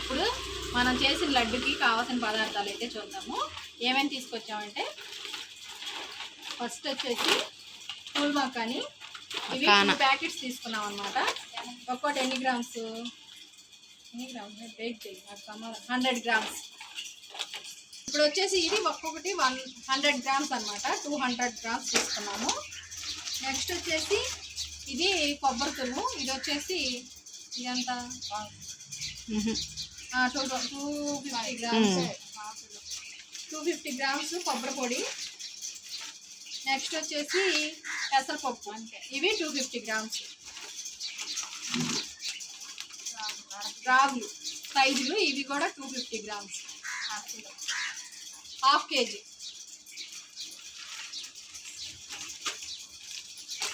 ఇప్పుడు మనం చేసిన లడ్డుకి కావాల్సిన పదార్థాలు అయితే చూద్దాము. ఏమేమి తీసుకొచ్చామంటే ఫస్ట్ వచ్చేసి పూల్ మకాని. ఇవి. ప్యాకెట్స్ తీసుకున్నాం అనమాట ఒక్కోటి ఎన్ని గ్రామ్స్? ఎన్ని గ్రామ్స్? వెయిట్ చేయి హండ్రెడ్ గ్రామ్స్. ఇప్పుడు వచ్చేసి ఇది ఒక్కొక్కటి వన్ హండ్రెడ్ గ్రామ్స్ అనమాట టూ హండ్రెడ్ గ్రామ్స్ తీసుకున్నాము. నెక్స్ట్ వచ్చేసి ఇది కొబ్బరి తురుము. ఇది వచ్చేసి ఇదంతా. Two two fifty grams two fifty grams కొబ్బరి పొడి. నెక్స్ట్ వచ్చేసి పెసరపప్పు. ఇవి టూ ఫిఫ్టీ గ్రామ్స్. రాగులు. సైజులు ఇవి కూడా two fifty grams. Half kg.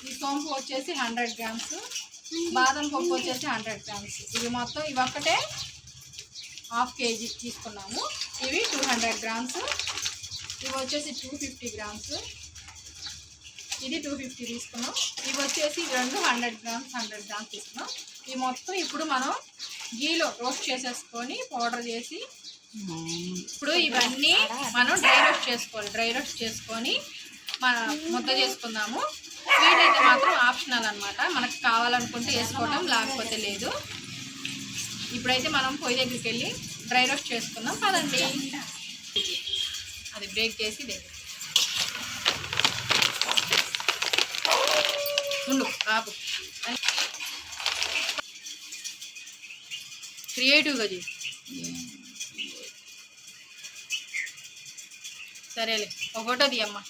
ఈ సోంపు వచ్చేసి హండ్రెడ్ గ్రామ్స్. బాదం పప్పు వచ్చేసి హండ్రెడ్ గ్రామ్స్. ఇవి మొత్తం ఇవి ఒక్కటే హాఫ్ కేజీ తీసుకున్నాము. ఇవి టూ హండ్రెడ్ గ్రామ్స్. ఇవి వచ్చేసి టూ ఫిఫ్టీ గ్రామ్స్. ఇది టూ ఫిఫ్టీ తీసుకున్నాం. ఇవి వచ్చేసి రెండు హండ్రెడ్ గ్రామ్స్ హండ్రెడ్ గ్రామ్స్ తీసుకున్నాం. ఇవి మొత్తం ఇప్పుడు మనం గీలో రోస్ట్ చేసేసుకొని పౌడర్ చేసి ఇప్పుడు ఇవన్నీ మనం డ్రై రోస్ట్ చేసుకోవాలి. డ్రై రోస్ట్ చేసుకొని మన ముద్ద చేసుకుందాము. స్వీట్ అయితే మాత్రం ఆప్షనల్ అనమాట మనకు కావాలనుకుంటే వేసుకోవటం లేకపోతే లేదు. ఇప్పుడైతే మనం పొయ్యి దగ్గరికి వెళ్ళి డ్రై రోస్ట్ చేసుకుందాం. పదండి. అది బ్రేక్ చేసి దగ్గర ఉండు ఆపు. క్రియేటివ్గా చేయి. సరేలే ఒక ఫోటో తీయమ్మా.